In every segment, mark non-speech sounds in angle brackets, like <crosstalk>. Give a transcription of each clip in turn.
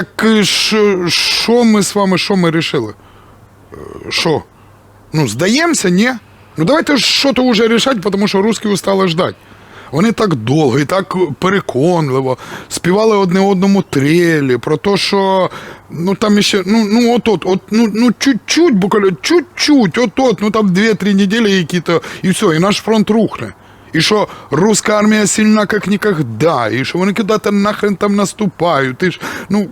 Так е, що ми з вами, що ми рішили? Е, Що? Ну, здаємося, ні? Ну давайте ж що то вже рішати, тому що русські устали ждать. Вони так довго і так переконливо співали одне одному трелі про те, що ну там іще, ну, ну от от, от ну, ну чуть-чуть, буквально, чуть-чуть, от от, ну там 2-3 неділі які-то, і все, і наш фронт рухне. І що русська армія сильна, як ніколи, і що вони куди-то нахрен там наступають. І ж, ну,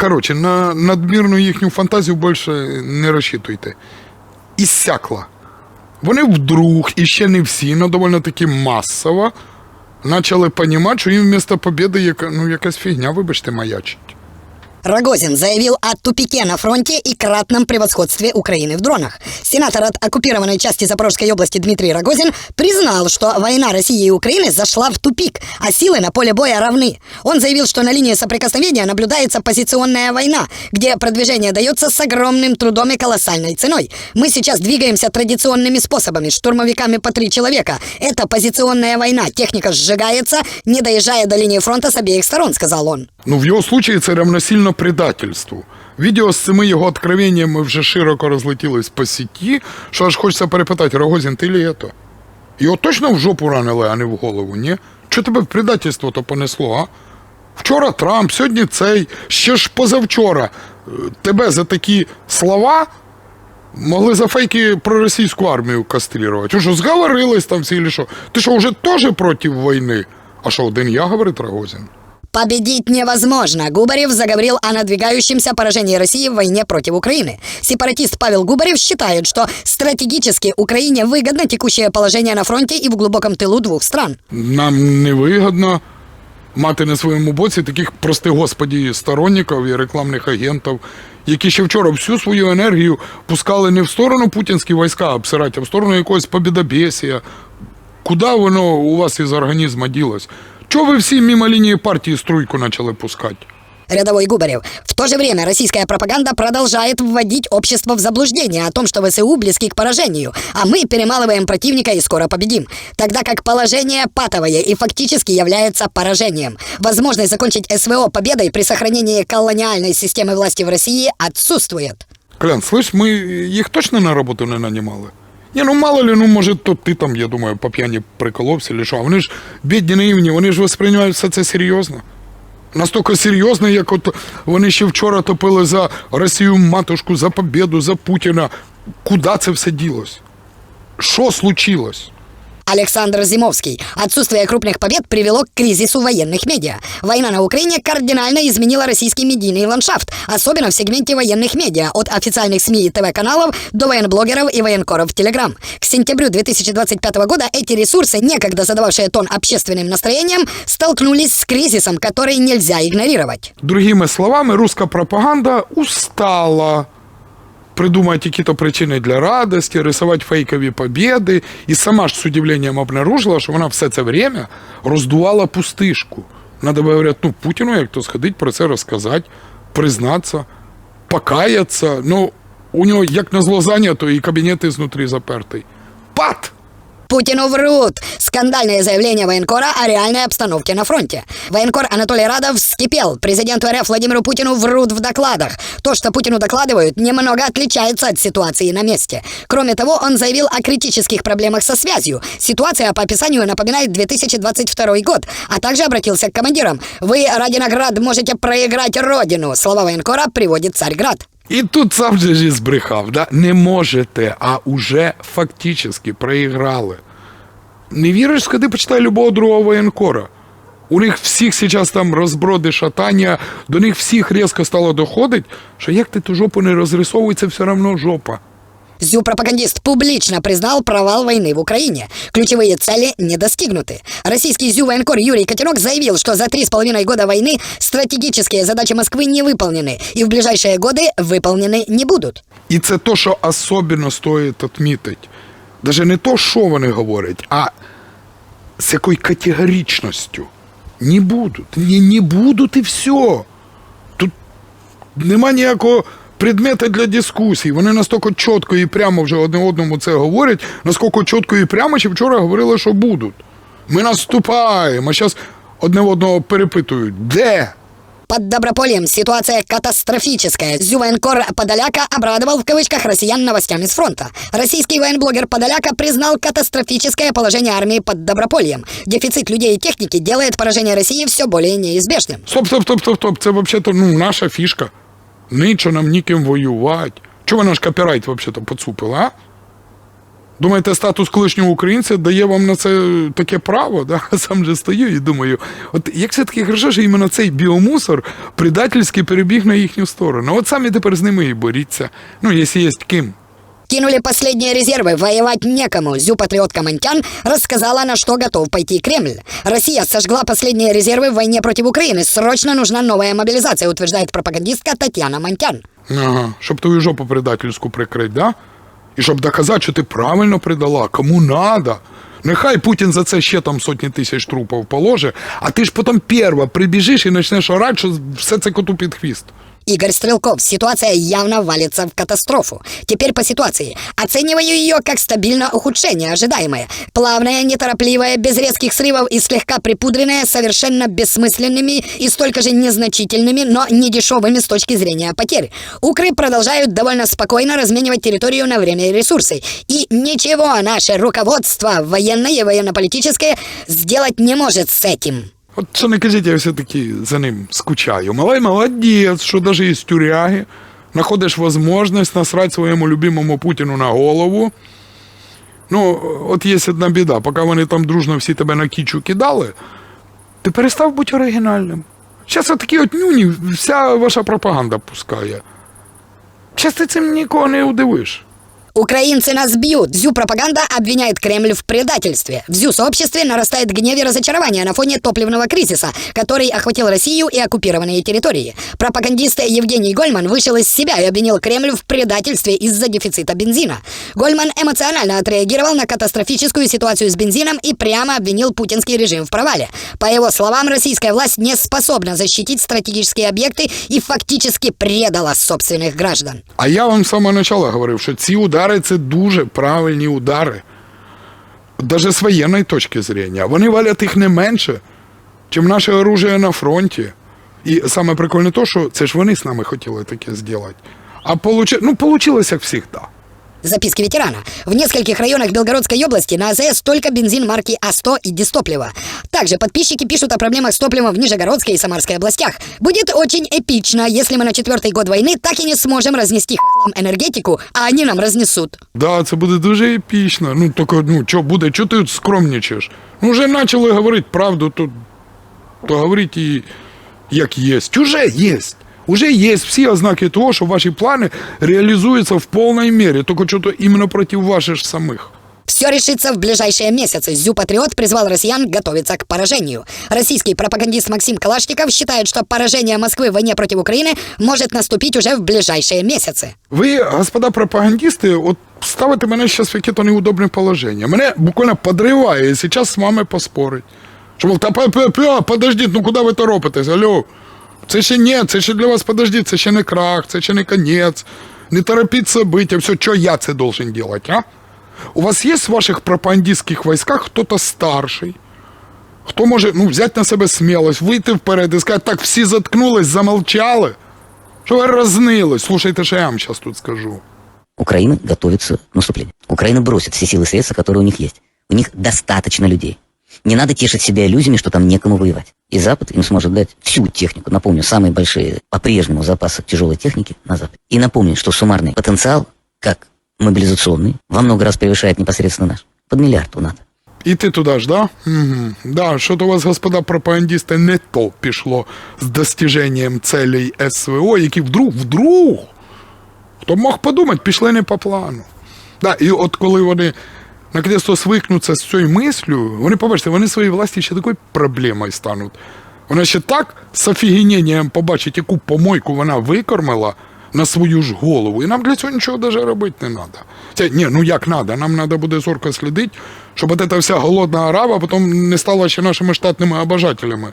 коротше, на надмірну їхню фантазію більше не розчитуйте. Іссякла. Вони вдруг, і ще не всі, але доволі таки масово, почали розуміти, що їм вмісто побіди яка, ну, якась фігня, вибачте, маячить. Рогозин заявил о тупике на фронте и кратном превосходстве Украины в дронах. Сенатор от оккупированной части Запорожской области Дмитрий Рогозин признал, что война России и Украины зашла в тупик, а силы на поле боя равны. Он заявил, что на линии соприкосновения наблюдается позиционная война, где продвижение дается с огромным трудом и колоссальной ценой. Мы сейчас двигаемся традиционными способами, штурмовиками по три человека. Это позиционная война, техника сжигается, не доезжая до линии фронта с обеих сторон, сказал он. Ну, в його случаї це равносильно предательству. Відео з цими його откровеннями вже широко розлетілись по сіті, що аж хочеться перепитати, Рогозін, ти ли это? Його точно в жопу ранили, а не в голову, ні? Що тебе в предательство то понесло, а? Вчора Трамп, сьогодні цей, ще ж позавчора. е, Тебе за такі слова могли за фейки про російську армію каструвати. Ви що, зговорились там всі, що? Ти що, вже теж проти війни? А що, один я, говорить Рогозін? Победить невозможно. Губарев заговорил о надвигающемся поражении России в войне против Украины. Сепаратист Павел Губарев считает, что стратегически Украине выгодно текущее положение на фронте и в глубоком тылу двух стран. Нам невигідно мати на своєму боці таких, прости господі, сторонників і рекламних агентів, які ще вчора всю свою енергію пускали не в сторону путінські війська обсирати, а в сторону якогось побідобєсія. Куди воно у вас із організму ділось? Чого ви всі мимо лінії партії струйку почали пускати? Рядовой Губарев. В то же время российская пропаганда продолжает вводить общество в заблуждение о том, что ВСУ близки к поражению, а мы перемалываем противника и скоро победим. Тогда как положение патовое и фактически является поражением. Возможность закончить СВО победой при сохранении колониальной системы власти в России отсутствует. Клян, слышь, ми їх точно на роботу не нанімали? Ні, ну мало ли, ну може, то ти там, я думаю, по п'яні приколовся, чи що. Вони ж бідні наївні, вони ж восприймають все це серйозно. Настільки серйозно, як от вони ще вчора топили за Росію матушку, за побіду, за Путіна. Куди це все ділось? Що случилось? Александр Зимовский. Отсутствие крупных побед привело к кризису военных медиа. Война на Украине кардинально изменила российский медийный ландшафт, особенно в сегменте военных медиа, от официальных СМИ и ТВ-каналов до военблогеров и военкоров в Телеграм. К сентябрю 2025 года эти ресурсы, некогда задававшие тон общественным настроениям, столкнулись с кризисом, который нельзя игнорировать. Другими словами, руська пропаганда устала придумать какие-то причини для радості, рисувати фейкові победы. і сама ж з удивленням обнаружила, що вона все це время роздувала пустишку. Надо би, говорять, ну, Путіну як то сходить про це розказати, признатися, покаяться. Ну, у нього як на зло зайнято, і кабінет ізнутрі запертий. Пат! Путину врут. Скандальное заявление военкора о реальной обстановке на фронте. Военкор Анатолий Радов вскипел. Президенту РФ Владимиру Путину врут в докладах. То, что Путину докладывают, немного отличается от ситуации на месте. Кроме того, он заявил о критических проблемах со связью. Ситуация по описанию напоминает 2022 год, а также обратился к командирам. Вы, ради наград, можете проиграть родину. Слова военкора приводит Царьград. І тут сам же ж збрехав, да? не можете, а уже фактично проіграли. Не віриш, сходи почитай любого другого воєнкора. У них всіх зараз там розброди шатання, до них всіх різко стало доходить, що як ти ту жопу не розрисовується, все одно жопа. Зю-пропагандист публично признал провал войны в Украине. Ключевые цели не достигнуты. Российский зю-военкор Юрий Котенок заявил, что за три с половиной года войны стратегические задачи Москвы не выполнены и в ближайшие годы выполнены не будут. І це то, що особливо стоїть відмітити. Даже не то, що вони говорять, а з якою категоричністю. Не будуть. Не, не будуть і все. Тут нема ніякого предмета для дискусій. Вони настільки чітко і прямо вже одне одному це говорять, наскільки чітко і прямо ще вчора говорили, що будуть. Ми наступаємо, зараз одне одного перепитують, де? Под Добропольем ситуация катастрофическая. Зювоенкор Подоляка обрадовал в кавычках россиян новостями с фронта. Российский военблогер Подоляка признал катастрофическое положение армии под Добропольем. Дефицит людей и техники делает поражение России все более неизбежным. Стоп, стоп, стоп, стоп, стоп. Це взагалі ну, наша фішка. Нічого нам ніким воювати. Чого наш копірайт взагалі поцупили, а? Думаєте, статус колишнього українця дає вам на це таке право? Да? <laughs> Сам же стою і думаю, от як все-таки хорошо, що іменно цей біомусор предательський перебіг на їхню сторону. От самі тепер з ними і боріться. Ну, якщо є ким. Кинули последние резервы, воевать некому. Зю-патриотка Монтян рассказала, на что готов пойти Кремль. Россия сожгла последние резервы в войне против Украины. Срочно нужна новая мобилизация, утверждает пропагандистка Татьяна Монтян. Ага, щоб твою жопу предательську прикрити, да? І щоб доказати, що ти правильно придала, кому надо. Нехай Путін за це ще там сотні тисяч трупів положить, а ти ж потім перва прибіжиш і почнеш орати, що все це коту під хвіст. Игорь Стрелков, ситуация явно валится в катастрофу. Теперь по ситуации. Оцениваю ее как стабильно ухудшение, ожидаемое. Плавное, неторопливое, без резких срывов и слегка припудренное, совершенно бессмысленными и столько же незначительными, но не дешевыми с точки зрения потерь. Укры продолжают довольно спокойно разменивать территорию на время и ресурсы. И ничего наше руководство, военное и военно-политическое, сделать не может с этим. От що не кажіть, я все-таки за ним скучаю. Малий молодець, що навіть із тюряги знаходиш можливість насрати своєму любимому Путіну на голову. Ну, от є одна біда, поки вони там дружно всі тебе на кічу кидали, ти перестав бути оригінальним. Зараз отакі от нюні, вся ваша пропаганда пускає. Зараз ти цим нікого не удивиш. Украинцы нас бьют. Зю-пропаганда обвиняет Кремль в предательстве. В Зю-сообществе нарастает гнев и разочарование на фоне топливного кризиса, который охватил Россию и оккупированные территории. Пропагандист Евгений Гольман вышел из себя и обвинил Кремль в предательстве из-за дефицита бензина. Гольман эмоционально отреагировал на катастрофическую ситуацию с бензином и прямо обвинил путинский режим в провале. По его словам, российская власть не способна защитить стратегические объекты и фактически предала собственных граждан. А я вам з самого початку говорив, що ці удари це дуже правильні удари. Навіть з воєнної точки зрення. Вони валять їх не менше, ніж наше оружие на фронті. І саме прикольне то, що це ж вони з нами хотіли таке зробити. А получ... ну, получилось як завжди. Записки ветерана. В нескольких районах Белгородской области на АЗС только бензин марки А100 и дистопливо. Также подписчики пишут о проблемах с топливом в Нижегородской и Самарской областях. Будет очень эпично, если мы на четвертый год войны так и не сможем разнести хлам энергетику, а они нам разнесут. Да, це буде дуже епічно. Ну, тільки, ну, що буде, що ти тут скромничаєш? Ну, вже почали говорити правду, то, то говоріть і як є. Уже є. Уже є всі ознаки того, що ваші плани реалізуються в повній мірі, тільки що то іменно проти ваших ж самих. Все решится в ближайшие месяцы. Зю-патриот призвал россиян готовиться к поражению. Российский пропагандист Максим Калашников считает, что поражение Москвы в войне против Украины может наступить уже в ближайшие месяцы. Ви, господа пропагандисти, от ставите мене зараз в яке-то неудобне положення. Мене буквально подриває зараз з вами поспорить. Що, мов, та пе- пе- пе, подождіть, ну куди ви торопитесь? Алло. Це ще ні, це ще для вас подождіть, це ще не крах, це ще не конець. Не торопіть события, все, що я це должен делать, а? У вас є в ваших пропагандистських військах хто-то старший, хто може ну, взяти на себе смілость, вийти вперед і сказати, так, всі заткнулись, замолчали. Що ви рознились? Слушайте, що я вам зараз тут скажу. Украина готовится к наступлению. Украина бросит все силы и средства, которые у них есть. У них достаточно людей. Не надо тешить себя иллюзиями, что там некому воевать. И Запад им сможет дать всю технику. Напомню, самые большие по-прежнему запасы тяжелой техники на Западе. И напомню, что суммарный потенциал, как мобилизационный, во много раз превышает непосредственно наш. Под миллиард у НАТО. І ти туди ж, да? Угу. Да, що то у вас, господа пропагандисти, не то пішло з достиженням целей СВО, які вдруг, вдруг, хто б мог подумати, пішли не по плану. Да, і от коли вони наконец-то свикнуться з цією мислю, вони, побачите, вони своїй власті ще такою проблемою стануть. Вона ще так з офігененням побачить, яку помойку вона викормила на свою ж голову. І нам для цього нічого навіть робити не треба. Це, ні, ну як треба, нам треба буде зорко слідити, щоб ця вся голодна арава потім не стала ще нашими штатними обожателями.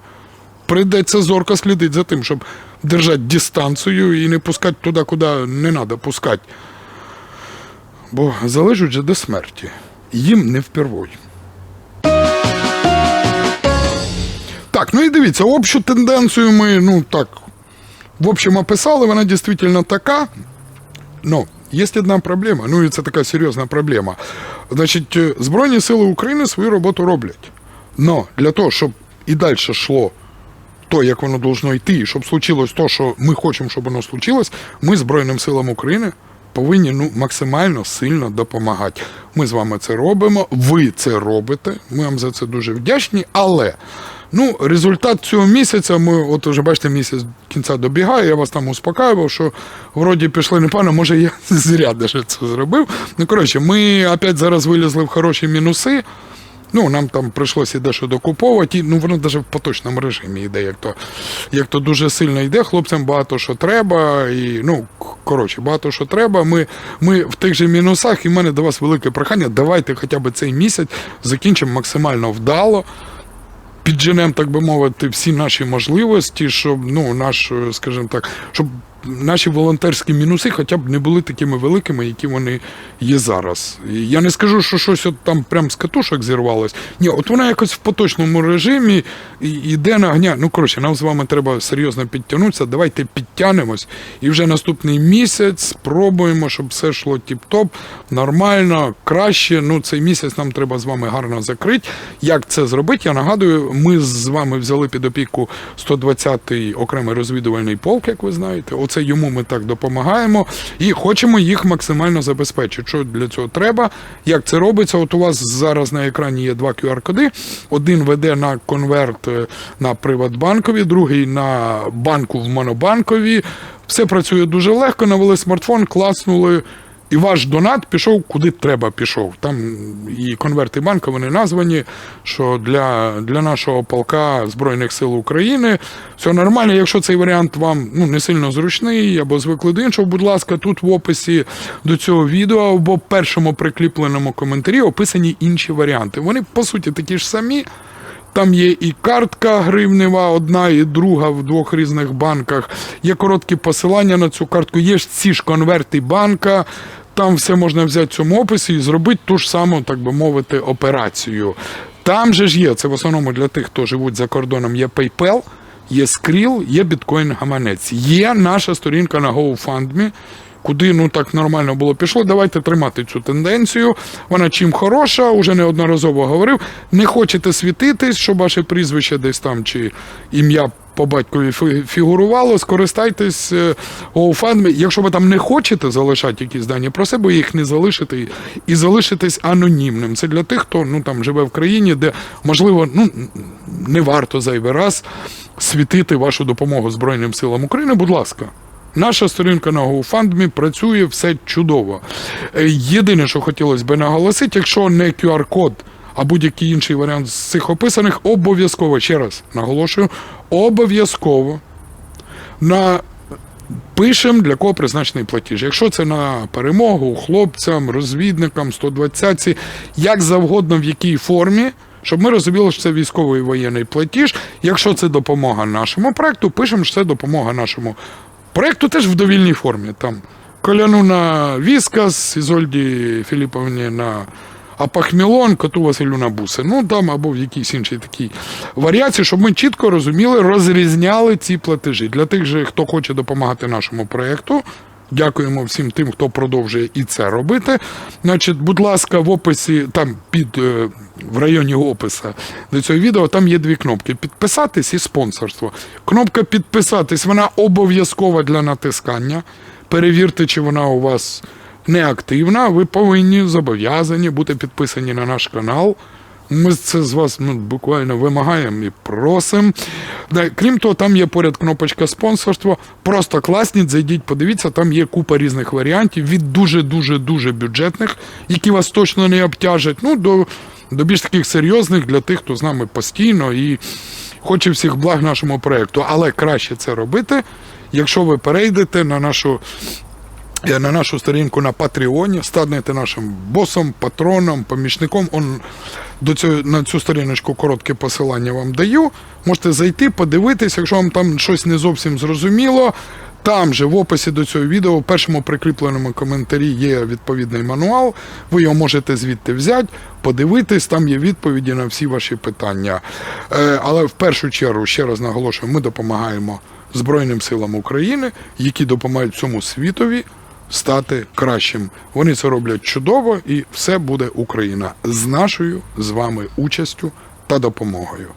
Прийдеться зорко слідити за тим, щоб держати дистанцію і не пускати туди, куди не треба пускати. Бо залежуть же до смерті. Їм не впервой. Так, ну і дивіться, общу тенденцію ми, ну так, в общем, описали, вона дійсно така. Ну, є одна проблема, ну і це така серйозна проблема. Значить, е, Збройні Сили України свою роботу роблять. Но для того, щоб і далі йшло то, як воно должно йти, щоб случилось то, що ми хочемо, щоб воно случилось, ми Збройним силам України повинні ну, максимально сильно допомагати. Ми з вами це робимо, ви це робите. Ми вам за це дуже вдячні. Але ну, результат цього місяця, ми, от уже бачите, місяць кінця добігає, я вас там успокаював, що вроді пішли непогано, може я <laughs> зря даже це зробив. Ну, коротше, ми опять зараз вилізли в хороші мінуси. Ну, нам там прийшлося дещо докуповувати, ну воно навіть в поточному режимі йде, як то, як то дуже сильно йде. Хлопцям багато що треба, і ну, коротше, багато що треба. Ми, ми в тих же мінусах, і в мене до вас велике прохання. Давайте хоча б цей місяць закінчимо максимально вдало. Підженемо, так би мовити, всі наші можливості, щоб ну, наш, е, скажімо так, щоб наші волонтерські мінуси хоча б не були такими великими, які вони є зараз. Я не скажу, що щось от там прям з катушок зірвалось. Ні, от вона якось в поточному режимі йде на гня. Ну, коротше, нам з вами треба серйозно підтягнутися. Давайте підтягнемось. І вже наступний місяць спробуємо, щоб все йшло тіп-топ, нормально, краще. Ну, цей місяць нам треба з вами гарно закрити. Як це зробити? Я нагадую, ми з вами взяли під опіку 120-й окремий розвідувальний полк, як ви знаєте. Оце йому ми так допомагаємо і хочемо їх максимально забезпечити. Що для цього треба? Як це робиться? От у вас зараз на екрані є два QR-коди. Один веде на конверт е, на Приватбанкові, другий на банку в Монобанкові. Все працює дуже легко. Навели смартфон, класнули. І ваш донат пішов куди треба пішов. Там і конверти банка вони названі, що для, для нашого полка Збройних сил України все нормально. Якщо цей варіант вам ну, не сильно зручний або звикли до іншого, будь ласка, тут в описі до цього відео або в першому прикріпленому коментарі описані інші варіанти. Вони по суті такі ж самі. Там є і картка гривнева, одна і друга в двох різних банках. Є короткі посилання на цю картку. Є ж ці ж конверти банка. Там все можна взяти в цьому описі і зробити ту ж саму, так би мовити, операцію. Там же ж є, це в основному для тих, хто живуть за кордоном, є PayPal, є Skrill, є біткоін гаманець. Є наша сторінка на GoFundMe, куди ну так нормально було пішло. Давайте тримати цю тенденцію. Вона чим хороша, уже неодноразово говорив. Не хочете світитись, щоб ваше прізвище десь там чи ім'я по батькові фігурувало, скористайтесь е, GoFundMe. Якщо ви там не хочете залишати якісь дані про себе, їх не залишите і- залишитесь анонімним. Це для тих, хто ну там живе в країні, де можливо ну не варто зайвий раз світити вашу допомогу Збройним силам України. Будь ласка. Наша сторінка на GoFundMe працює все чудово. Е, Єдине, що хотілося б наголосити, якщо не QR-код, а будь-який інший варіант з цих описаних, обов'язково, ще раз наголошую, обов'язково на пишемо, для кого призначений платіж. Якщо це на перемогу хлопцям, розвідникам, 120 як завгодно, в якій формі. Щоб ми розуміли, що це військовий воєнний платіж. Якщо це допомога нашому проекту, пишемо, що це допомога нашому проекту теж в довільній формі. Там Коляну на Віскас, Ізольді Філіповні на Апахмілон, коту Василю на буси. Ну там або в якійсь іншій такій варіації, щоб ми чітко розуміли, розрізняли ці платежі. Для тих же, хто хоче допомагати нашому проекту. Дякуємо всім тим, хто продовжує і це робити. Значить, будь ласка, в описі, там під е, в районі опису до цього відео, там є дві кнопки: підписатись і спонсорство. Кнопка підписатись, вона обов'язкова для натискання. Перевірте, чи вона у вас неактивна. Ви повинні зобов'язані бути підписані на наш канал. Ми це з вас ну, буквально вимагаємо і просимо. Крім того, там є поряд кнопочка спонсорство. Просто класніть, зайдіть, подивіться, там є купа різних варіантів від дуже-дуже дуже бюджетних, які вас точно не обтяжать. Ну, до, до більш таких серйозних для тих, хто з нами постійно і хоче всіх благ нашому проєкту. Але краще це робити, якщо ви перейдете на нашу Е, на нашу сторінку на Патреоні, станете нашим босом, патроном, помічником. Он до цього на цю сторіночку коротке посилання вам даю. Можете зайти, подивитись, якщо вам там щось не зовсім зрозуміло. Там же в описі до цього відео, в першому прикріпленому коментарі є відповідний мануал. Ви його можете звідти взяти, подивитись, там є відповіді на всі ваші питання. Е, але в першу чергу, ще раз наголошую, ми допомагаємо Збройним силам України, які допомагають цьому світові стати кращим. Вони це роблять чудово, і все буде Україна з нашою з вами участю та допомогою.